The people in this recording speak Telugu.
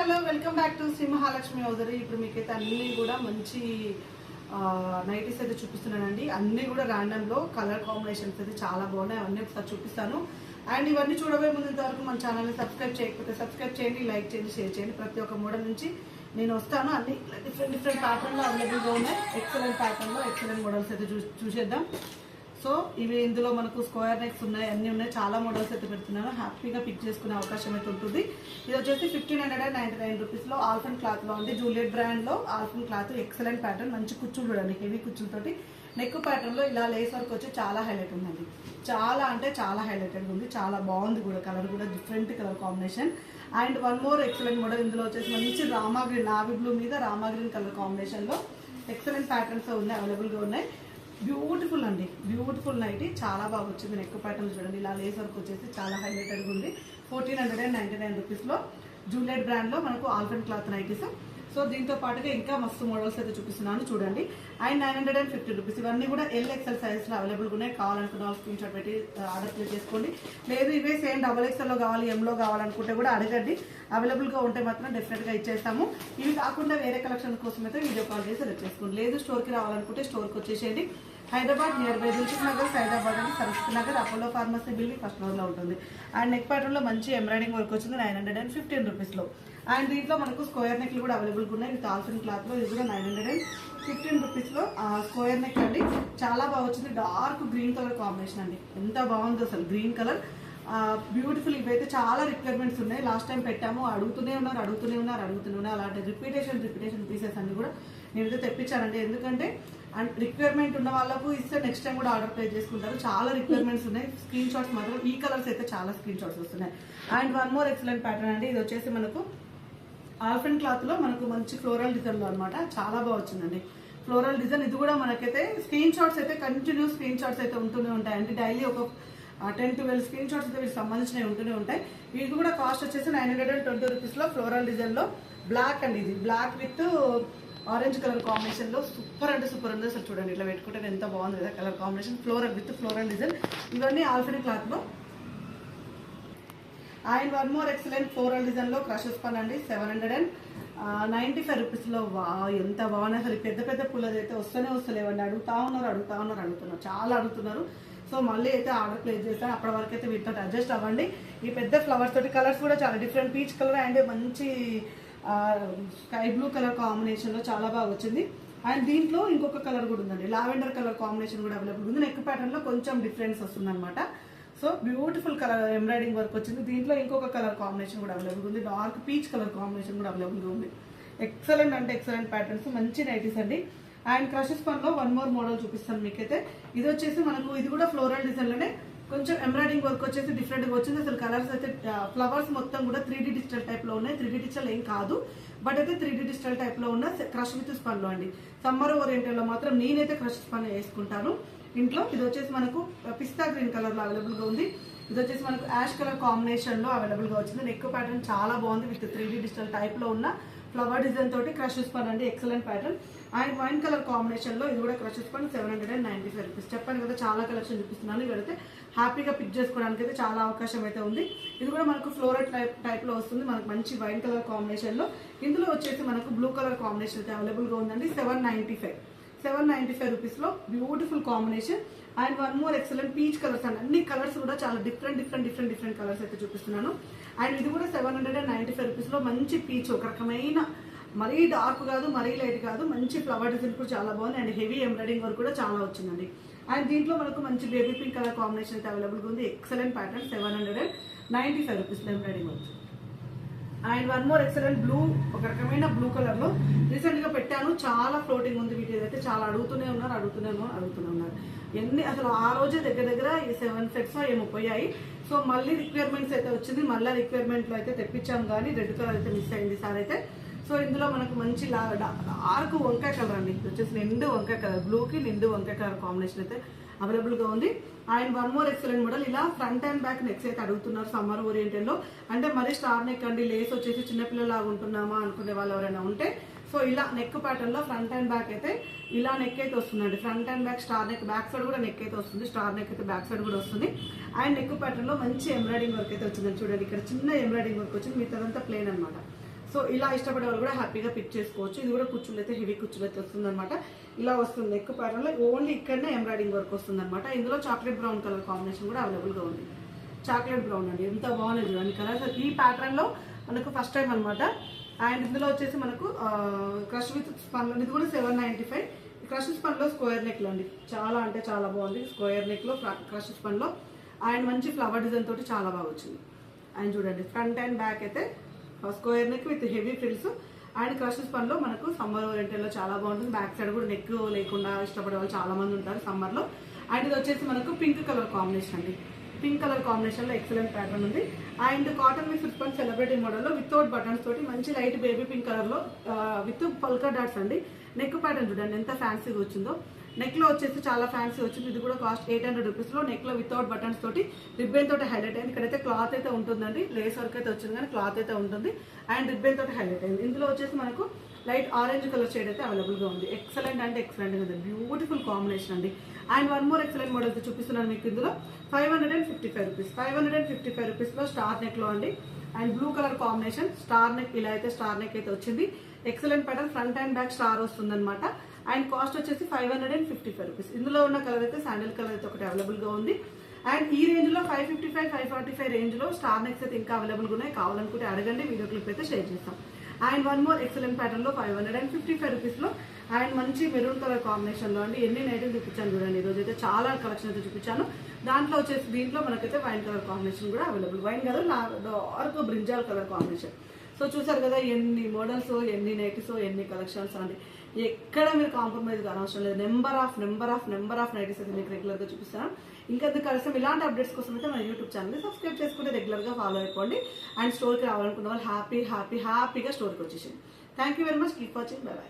Hello welcome back to Sri Mahalakshmi హౌదరి ఇప్పుడు మీకైతే అన్నీ కూడా మంచి నైటీస్ అయితే చూపిస్తున్నానండి. అన్నీ కూడా ర్యాండమ్లో కలర్ కాంబినేషన్స్ అయితే చాలా బాగున్నాయి. అవన్నీ ఒకసారి చూపిస్తాను. అండ్ ఇవన్నీ చూడబోయే ముందు ఇంతవరకు మన ఛానల్ని సబ్స్క్రైబ్ చేయకపోతే సబ్స్క్రైబ్ చేయండి లైక్ చేయండి షేర్ చేయండి. ప్రతి ఒక్క మోడల్ నుంచి నేను వస్తాను. అన్ని డిఫరెంట్ డిఫరెంట్ ప్యాటర్న్లో అవైలబుల్గా ఉన్నాయి. ఎక్సలెంట్ ప్యాటర్న్లో ఎక్సలెంట్ మోడల్స్ అయితే చూసేద్దాం. సో ఇవి ఇందులో మనకు స్క్వేర్ నెక్స్ ఉన్నాయి అన్ని ఉన్నాయి. చాలా మోడల్స్ అయితే పెడుతున్నాను. హ్యాపీగా పిక్ చేసుకునే అవకాశం అయితే ఉంటుంది. ఇది వచ్చేసి fifteen hundred and ninety nine రూపీస్లో ఆల్ఫన్ క్లాత్లో ఉంది. జూలియట్ బ్రాండ్లో ఆల్ఫన్ క్లాత్. ఎక్సలెంట్ ప్యాటర్న్ మంచి కుచ్చులు చూడండి. హెవీ కుచ్చులతోటి. నెక్ ప్యాటర్న్లో ఇలా లేస్ వర్క్ వచ్చి చాలా హైలైట్ ఉందండి. చాలా అంటే చాలా హైలైటెడ్ ఉంది. చాలా బాగుంది కూడా. కలర్ కూడా different colour combination and one more excellent model ఇందులో వచ్చేసి మంచి రామా గ్రీన్ నావీ బ్లూ మీద రామా గ్రీన్ కలర్ కాంబినేషన్లో ఎక్సలెంట్ ప్యాటర్న్స్ ఉన్నాయి అవైలబుల్గా ఉన్నాయి. బ్యూటిఫుల్ అండి. బ్యూటిఫుల్ నైట్ చాలా బాగా వచ్చింది నెక్ ప్యాటర్న్ చూడండి. ఇలా లేస్ వర్క్ వచ్చేసి చాలా హైలైటెడ్గా ఉంది. Fourteen hundred and ninety nine రూపీస్లో జూలెట్ బ్రాండ్లో మనకు ఆల్ఫెన్ క్లాత్ నైటీస్ సో దీంతో పాటుగా ఇంకా మస్తు మోడల్స్ అయితే చూపిస్తున్నాను చూడండి. And nine hundred and fifty rupees. ఇవన్నీ కూడా ఎల్ ఎక్సెల్ సైజ్లో అవైలబుల్గా ఉన్నాయి. కావాలనుకున్న వాళ్ళు స్క్రీన్ షాట్ పెట్టి ఆర్డర్ ప్లేస్ చేసుకోండి. లేదు ఇవే సేమ్ డబల్ ఎక్స్ఎల్లో కావాలి ఎంలో కావాలనుకుంటే కూడా అడగండి. అవైలబుల్గా ఉంటే మాత్రం డెఫినెట్గా ఇచ్చేస్తాము. ఇవి కాకుండా వేరే కలెక్షన్ కోసం అయితే వీడియో కాల్ చేసి సెలెక్ట్ చేసుకోండి. లేదు స్టోర్కి రావాలనుకుంటే స్టోర్కి వచ్చేసేయండి. Hyderabad near by Dilsukh Nagar Hyderabad and Saraswati Nagar Apollo pharmacy building first ఫ్లోర్లో ఉంటుంది. అండ్ నెక్ ప్యాటర్న్లో మంచి ఎంబ్రాయిడింగ్ వర్క్ వచ్చింది నైన్ హండ్రెడ్ అండ్ ఫిఫ్టీన్ రూపీస్లో. అండ్ దీంట్లో మనకు స్క్వేర్ నెక్లు కూడా అవైలబుల్గా ఉన్నాయి. విత్ ఆల్ఫిన్ క్లాత్లో ఇది కూడా నైన్ హండ్రెడ్ అండ్ ఫిఫ్టీన్ రూపీస్లో స్క్వేర్ నెక్ అండి. చాలా బాగా వచ్చింది. డార్క్ గ్రీన్ కలర్ కాంబినేషన్ అండి. ఎంత బాగుందో అసలు గ్రీన్ కలర్. బ్యూటిఫుల్ ఇవైతే చాలా రిక్వైర్మెంట్స్ ఉన్నాయి. లాస్ట్ టైం పెట్టాము. అడుగుతూనే ఉన్నారు అడుగుతూనే ఉన్నారు అడుగుతూనే ఉన్నారు. అలాంటి రిపీటేషన్ రిపీటేషన్ పీసెస్ అన్ని కూడా నేనైతే తెప్పించానండి. ఎందుకంటే అండ్ రిక్వైర్మెంట్ ఉన్న వాళ్ళకు ఇస్తే నెక్స్ట్ టైం కూడా ఆర్డర్ ప్లేస్ చేసుకుంటారు. చాలా రిక్వైర్మెంట్స్ ఉన్నాయి. స్క్రీన్ షాట్స్ మాత్రం ఈ కలర్స్ అయితే చాలా స్క్రీన్ షాట్స్ వస్తున్నాయి. And one more excellent pattern అండి. ఇది వచ్చేసి మనకు ఆల్ఫెన్ క్లాత్లో మనకు మంచి ఫ్లోరల్ డిజైన్లో అనమాట చాలా బాగా వచ్చిందండి. ఫ్లోరల్ డిజైన్ ఇది కూడా మనకైతే స్క్రీన్ షాట్స్ అయితే కంటిన్యూ స్క్రీన్ షాట్స్ అయితే ఉంటూనే ఉంటాయి. డైలీ ఒక టెన్ ట్వెల్వ్ స్క్రీన్ షాట్స్ అయితే వీటికి సంబంధించినవి ఉంటూనే ఉంటాయి. వీటి కూడా కాస్ట్ వచ్చేసి నైన్ హండ్రెడ్ అండ్ ట్వంటీ రూపీస్లో ఫ్లోరల్ డిజైన్లో బ్లాక్ అండి ఇది. బ్లాక్ విత్ ఆరెంజ్ కలర్ కాంబినేషన్లో సూపర్ అంటే సూపర్ ఉంది. అసలు చూడండి ఇట్లా పెట్టుకుంటే ఎంత బాగుంది కదా colour combination. Floral with floral design. ఇవన్నీ ఆల్ఫెన్ క్లాత్లో and one more excellent floral డిజైన్లో క్రషెస్ పన్ అండి seven hundred and ninety five రూపీస్లో వా ఎంత బాగున్నాయి అసలు పెద్ద పెద్ద పుల్లది అయితే వస్తూనే వస్తలేవండి. అడుగుతా ఉన్నారు అడుగుతా ఉన్నారు అడుగుతున్నారు. చాలా అడుగుతున్నారు. సో మళ్ళీ అయితే ఆర్డర్ ప్లేస్ చేస్తాను అప్పటి వరకు అయితే వీటితో అడ్జస్ట్ అవ్వండి. ఈ పెద్ద ఫ్లవర్స్ తోటి కలర్స్ కూడా చాలా డిఫరెంట్ పీచ్ కలర్ అండ్ మంచి స్కై బ్లూ కలర్ కాంబినేషన్లో చాలా బాగా వచ్చింది. అండ్ దీంట్లో ఇంకొక కలర్ కూడా ఉందండి. లావెండర్ కలర్ కాంబినేషన్ కూడా అవైలబుల్ ఉంది. నెక్ ప్యాటర్న్లో కొంచెం డిఫరెన్స్ వస్తుంది అనమాట so beautiful colour embroidering work వచ్చింది. దీంట్లో ఇంకొక కలర్ కాంబినేషన్ కూడా అవైలబుల్ ఉంది. డార్క్ పీచ్ కలర్ కాంబినేషన్ కూడా అవైలబుల్గా ఉంది. ఎక్సలెంట్ అంటే ఎక్సలెంట్ ప్యాటర్న్స్ మంచి నైటీస్ అండి. అండ్ క్రషెస్ పన్లో వన్ మోర్ మోడల్ చూపిస్తాను మీకైతే. ఇది వచ్చేసి మనకు ఇది కూడా ఫ్లోరల్ డిజైన్లోనే కొంచెం ఎంబ్రాయిడింగ్ వర్క్ వచ్చేసి డిఫరెంట్గా వచ్చింది. అసలు కలర్స్ అయితే ఫ్లవర్స్ మొత్తం కూడా త్రీ డీ డిజిటల్ టైప్లో ఉన్నాయి. త్రీ డీ డిజిటల్ ఏం కాదు. బట్ అయితే త్రీ డీ డిజిటల్ టైప్లో ఉన్న క్రష్ విత్ స్పన్లో అండి. సమ్మర్ ఓరియంటెడ్లో మాత్రం నేనైతే క్రష్ స్పన్ వేసుకుంటాను. ఇంట్లో. ఇది వచ్చేసి మనకు పిస్తా గ్రీన్ కలర్లో అవైలబుల్గా ఉంది. ఇది వచ్చేసి మనకు యాష్ కలర్ కాంబినేషన్లో అవైలబుల్గా వచ్చింది. నెక్ ప్యాటర్న్ చాలా బాగుంది విత్ త్రీ డీ డిజిటల్ టైప్లో ఉన్న ఫ్లవర్ డిజైన్ తోటి క్రషెస్ పన్ అండి excellent pattern and wine colour కాంబినేషన్లో ఇది కూడా క్రషెస్ పన్ seven hundred and ninety five rupees చెప్పాను కదా చాలా కలెక్షన్ చూపిస్తున్నాను. ఇక్కడైతే హ్యాపీగా పిక్ చేసుకోవడానికి అయితే చాలా అవకాశం అయితే ఉంది. ఇది కూడా మనకు ఫ్లోరెట్ టైప్ టైప్లో వస్తుంది. మనకు మంచి వైన్ కలర్ కాంబినేషన్లో ఇందులో వచ్చేసి మనకు బ్లూ కలర్ కాంబినేషన్ అయితే అవైలబుల్గా ఉందండి. Seven ninety five seven ninety five రూపీస్లో beautiful combination and one more excellent peach colours and అన్ని కలర్స్ కూడా చాలా different different different different colours అయితే చూపిస్తున్నాను. అండ్ ఇది కూడా seven hundred and ninety five రూపీస్లో మంచి పీచ్ ఒక రకమైన మరీ డార్క్ కాదు మరీ లైట్ కాదు మంచి ఫ్లవర్ డిజైన్ కూడా చాలా బాగుంది అండ్ హెవీ ఎంబ్రాయిడింగ్ వర్క్ కూడా చాలా వచ్చిందండి. అండ్ దీంట్లో మనకు మంచి బేబీ పింక్ కలర్ కాంబినేషన్ అయితే అవైలబుల్గా ఉంది. Excellent pattern seven hundred and ninety five రూపీస్లో embroidering work and one more excellent blue ఒక రకమైన బ్లూ కలర్లో రీసెంట్గా పెట్టాను. చాలా ఫ్లోటింగ్ ఉంది వీటి అయితే. చాలా అడుగుతూనే ఉన్నారు అడుగుతూనే ఉన్నారు అడుగుతూనే ఉన్నారు. ఎన్ని అసలు ఆ రోజే దగ్గర దగ్గర సెవెన్ సెట్స్ ఏమో పోయాయి. సో మళ్ళీ రిక్వైర్మెంట్స్ అయితే వచ్చింది. మళ్ళీ రిక్వైర్మెంట్లో అయితే తెప్పించాం కానీ రెడ్ కలర్ అయితే మిస్ అయింది సార్ అయితే. సో ఇందులో మనకు మంచి డార్క్ వంకాయ కలర్ అండి. వచ్చేసి నిండు వంకాయ కలర్ బ్లూకి నిండు వంకాయ కలర్ కాంబినేషన్ అయితే అవైలబుల్గా ఉంది. And one more excellent model. ఇలా ఫ్రంట్ అండ్ బ్యాక్ నెక్స్ అయితే అడుగుతున్నారు సమ్మర్ ఓరియంటెడ్లో అంటే మరి స్టార్ నెక్ అండి లేస్ వచ్చేసి చిన్నపిల్లలాగా ఉంటున్నామా అనుకునే వాళ్ళు ఎవరైనా ఉంటే. సో ఇలా నెక్ ప్యాటర్న్లో ఫ్రంట్ అండ్ బ్యాక్ అయితే ఇలా నెక్ అయితే వస్తుందండి. Front and back star neck back side కూడా నెక్ అయితే వస్తుంది. స్టార్ నెక్ అయితే బ్యాక్ సైడ్ కూడా వస్తుంది. అండ్ నెక్ ప్యాటర్న్లో మంచి ఎంబ్రాయిడింగ్ వర్క్ అయితే వచ్చింది చూడండి ఇక్కడ చిన్న ఎంబ్రాయిడింగ్ వర్క్ వచ్చింది. మిగతాదంతా ప్లేన్ అనమాట సో ఇలా ఇష్టపడే వాళ్ళు కూడా హ్యాపీగా పిక్ చేసుకోవచ్చు. ఇది కూడా కుచ్చులు అయితే హెవీ కుచ్చులు అయితే వస్తుందన్నమాట. ఇలా వస్తుంది ఎక్కువ ప్యాటర్న్లో ఓన్లీ ఇక్కడనే ఎంబ్రాయిడింగ్ వర్క్ వస్తుంది అనమాట ఇందులో చాక్లెట్ బ్రౌన్ కలర్ కాంబినేషన్ కూడా అవైలబుల్గా ఉంది. చాక్లెట్ బ్రౌన్ అండి. ఎంత బాగుంది చూడండి కలర్స్ ఈ ప్యాటర్న్లో మనకు ఫస్ట్ టైం అనమాట అండ్ ఇందులో వచ్చేసి మనకు క్రష్ విత్ స్పన్ ఇది కూడా సెవెన్ నైంటీ ఫైవ్. క్రష్ స్పన్లో స్క్వేర్ నెక్ అండి. చాలా అంటే చాలా బాగుంది. స్క్వేర్ నెక్లో క్రష్ స్పన్లో అండ్ మంచి ఫ్లవర్ డిజైన్ తోటి చాలా బాగా వచ్చింది. అండ్ చూడండి ఫ్రంట్ అండ్ బ్యాక్ అయితే square neck with heavy frills. And crushes పనిలో మనకు సమ్మర్ ఓరియంటెడ్ చాలా బాగుంటుంది. బ్యాక్ సైడ్ కూడా నెక్ లేకుండా ఇష్టపడే వాళ్ళు చాలా మంది ఉంటారు సమ్మర్లో. అండ్ ఇది వచ్చేసి మనకు పింక్ కలర్ కాంబినేషన్ అండి. పింక్ కలర్ కాంబినేషన్లో ఎక్సలెంట్ ప్యాటర్న్ ఉంది. అండ్ కాటన్ మీ ఫిఫ్ట్ సెలబ్రిటీ మోడల్లో వితౌట్ బటన్స్ తోటి మంచి లైట్ బేబీ పింక్ కలర్లో విత్ పల్కా డాట్స్ అండి. నెక్ ప్యాటర్న్ చూడండి ఎంత ఫ్యాన్సీగా వచ్చిందో. నెక్లో వచ్చేసి చాలా ఫ్యాన్సీ వచ్చింది. ఇది కూడా కాస్ట్ ఎయిట్ హండ్రెడ్ రూపీస్లో నెక్లో వితౌట్ బటన్స్ తోటి రిబ్బెన్ తోటి హైలైట్ అయింది. ఇక్కడైతే క్లాత్ అయితే ఉంటుందండి. లేస్ వర్క్ అయితే వచ్చింది కానీ క్లాత్ అయితే ఉంటుంది. అండ్ రిబ్బెన్ తోటి హైలైట్ అయింది. ఇందులో వచ్చేసి మనకు లైట్ ఆరెంజ్ కలర్ షేడ్ అయితే అవైలబుల్గా ఉంది. ఎక్సలెంట్ అంటే ఎక్సలెంట్ ఉంది బ్యూటిఫుల్ కాంబినేషన్ అండి. And one more excellent model చూపిస్తున్నాను మీకు ఇందులో. Five hundred and fifty five rupees. Five hundred and fifty five రూపీస్లో స్టార్ నెక్లో అండి. And blue colour combination star neck ఇలా అయితే స్టార్ నెక్ అయితే వచ్చింది. Excellent pattern front and back star వస్తుందన్నమాట. అండ్ కాస్ట్ వచ్చేసి five hundred and fifty five rupees ఇందులో ఉన్న కలర్ అయితే శాండల్ కలర్ అయితే ఒకటి అవైలబుల్గా ఉంది. అండ్ ఈ రేంజ్లో five fifty five five forty five రేంజ్లో స్టార్ నెక్స్ అయితే ఇంకా అవైలబుల్గా ఉన్నాయి. కావాలనుకుంటే అడగండి వీడియో క్లిప్ అయితే షేర్ చేస్తాం. అండ్ వన్ మోర్ ఎక్సలెంట్ ప్యాటర్న్లో five hundred and fifty five రూపీస్లో అండ్ మంచి మెరూన్ కలర్ కాంబినేషన్లో అండి. ఎన్ని నైట్లు చూపించాను చూడండి. ఈ రోజు అయితే చాలా కలెక్షన్ అయితే చూపించాను. దాంట్లో వచ్చేసి దీంట్లో మనకైతే వైన్ కలర్ కాంబినేషన్ కూడా available wine colour dark brinjal colour combination so చూసారు కదా ఎన్ని మోడల్స్ ఎన్ని నైటీస్ ఎన్ని కలెక్షన్స్ అండి. ఎక్కడ మీరు కాంప్రమైజ్ కానవసరం లేదు. Number of number of number of nighties అయితే మీకు రెగ్యులర్గా చూపిస్తాను. ఇంకా కలిసి ఇలాంటి అప్డేట్స్ కోసం అయితే మన యూట్యూబ్ ఛానల్ సబ్స్క్రైబ్ చేసుకుంటే రెగ్యులర్గా ఫాలో అయిపోండి. అండ్ స్టోర్కి రావాలనుకున్న వాళ్ళు హ్యాపీ హ్యాపీ హ్యాపీగా స్టోర్కి వచ్చేసింది thank you very much keep watching bye bye